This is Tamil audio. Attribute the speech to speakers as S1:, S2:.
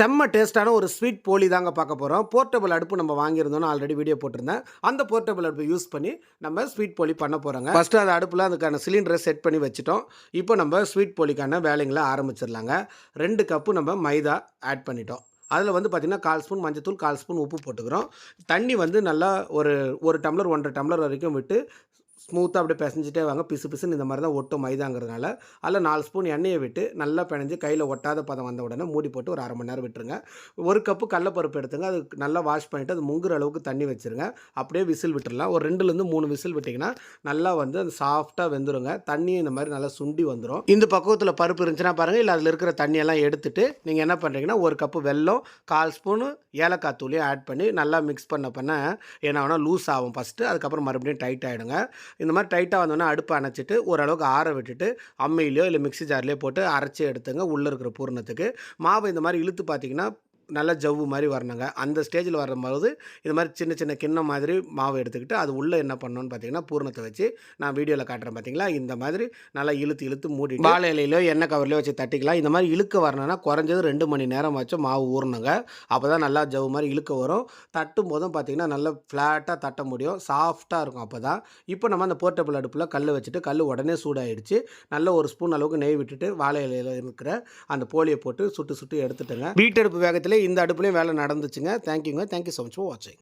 S1: செம்ம டேஸ்ட்டான ஒரு ஸ்வீட் போலி தாங்க பார்க்க போகிறோம் போர்ட்டபிள் அடுப்பு நம்ம வாங்கியிருந்தோம்னு ஆல்ரெடி வீடியோ போட்டிருந்தேன். அந்த போர்ட்டபிள் அடுப்பு யூஸ் பண்ணி நம்ம ஸ்வீட் போலி பண்ண போகிறோங்க ஃபஸ்ட்டு அந்த அடுப்பில் அதுக்கான சிலிண்டரை செட் பண்ணி வச்சுட்டோம். இப்போ நம்ம ஸ்வீட் போலிக்கான வேலைங்களை ஆரம்பிச்சிடலாங்க. ரெண்டு கப்பு நம்ம மைதா ஆட் பண்ணிட்டோம். அதில் வந்து பார்த்திங்கன்னா கால் ஸ்பூன் மஞ்சத்தூள் கால் ஸ்பூன் உப்பு போட்டுக்கிறோம். தண்ணி வந்து நல்லா ஒரு ஒரு டம்ளர் ஒன்றரை டம்ளர் வரைக்கும் விட்டு ஸ்மூத்தாக அப்படியே பிசைஞ்சிட்டே வாங்க. பிசு பிசுன்னு இந்த மாதிரி தான் ஒட்டும் மைதாங்கிறதுனால. அதில் நாலு ஸ்பூன் எண்ணெயை விட்டு நல்லா பிணைஞ்சு கையில் ஒட்டாத பதம் வந்த உடனே மூடி போட்டு ஒரு அரை மணி நேரம் விட்டுருங்க. ஒரு கப்பு கடலப்பருப்பு எடுத்துங்க. அது நல்லா வாஷ் பண்ணிவிட்டு அது முங்குற அளவுக்கு தண்ணி வச்சுருங்க. அப்படியே விசில் விட்டுடலாம் ஒரு ரெண்டுலேருந்து மூணு விசில் விட்டிங்கன்னா நல்லா வந்து அது சாஃப்டாக வெந்துருங்க. தண்ணி இந்த மாதிரி நல்லா சுண்டி வந்துடும் இந்த பக்குவத்தில் பருப்பு இருந்துச்சுன்னா பாருங்கள் இல்லை அதில் இருக்கிற தண்ணியெல்லாம் எடுத்துட்டு நீங்கள் என்ன பண்ணுறீங்கன்னா ஒரு கப்பு வெல்லம் கால் ஸ்பூனு ஏலக்காய் தூளையும் ஆட் பண்ணி நல்லா மிக்ஸ் பண்ண பண்ண என்ன வேணால் லூஸ் ஆகும் ஃபஸ்ட்டு அதுக்கப்புறம் மறுபடியும் டைட் ஆகிடுங்க இந்த மாதிரி டைட்டாக வந்தோடனே அடுப்பை அணைச்சிட்டு ஓரளவுக்கு ஆற விட்டுட்டு அம்மையிலையோ இல்லை மிக்ஸி ஜார்லேயோ போட்டு அரைச்சி எடுத்துங்க. உள்ளே இருக்கிற பூரணத்துக்கு. மாவு இந்த மாதிரி இழுத்து பார்த்தீங்கன்னா நல்லா ஜவ்வு மாதிரி வரணுங்க. அந்த ஸ்டேஜில் வரும்போது இது மாதிரி சின்ன சின்ன கிண்ணம் மாதிரி மாவு எடுத்துக்கிட்டு அது உள்ளே என்ன பண்ணணும்னு பார்த்தீங்கன்னா பூரணத்தை வச்சு நான் வீடியோவில் காட்டுறேன் பார்த்தீங்களா? இந்த மாதிரி நல்லா இழுத்து இழுத்து மூடி வாழை இலையிலோ எண்ணெய் கவர்லையோ வச்சு தட்டிக்கலாம். இந்த மாதிரி இழுக்க வரணும்னா குறைஞ்சது ரெண்டு மணி நேரம் வச்சு மாவு ஊறணுங்க. அப்போ தான் நல்லா ஜவ்வு மாதிரி இழுக்க வரும். தட்டும் போதும் பார்த்தீங்கன்னா நல்லா ஃப்ளாட்டாக தட்ட முடியும். சாஃப்டாக இருக்கும் அப்போ தான் இப்போ நம்ம அந்த போர்ட்டபிள் அடுப்பில் கல் வச்சுட்டு கல் உடனே சூடாயிடுச்சு. நல்ல ஒரு ஸ்பூன் அளவுக்கு நெய் விட்டுட்டு வாழை இலையில் இருக்கிற அந்த போலியை போட்டு சுட்டு சுட்டு எடுத்துட்டுங்க. வீட்டடுப்பு வேகத்திலே இந்த அடுப்புலேயும் வேலை நடந்துச்சுங்க. தேங்க்யூங்க தேங்க்யூ ஸோ மச் ஃபார் வாட்சிங்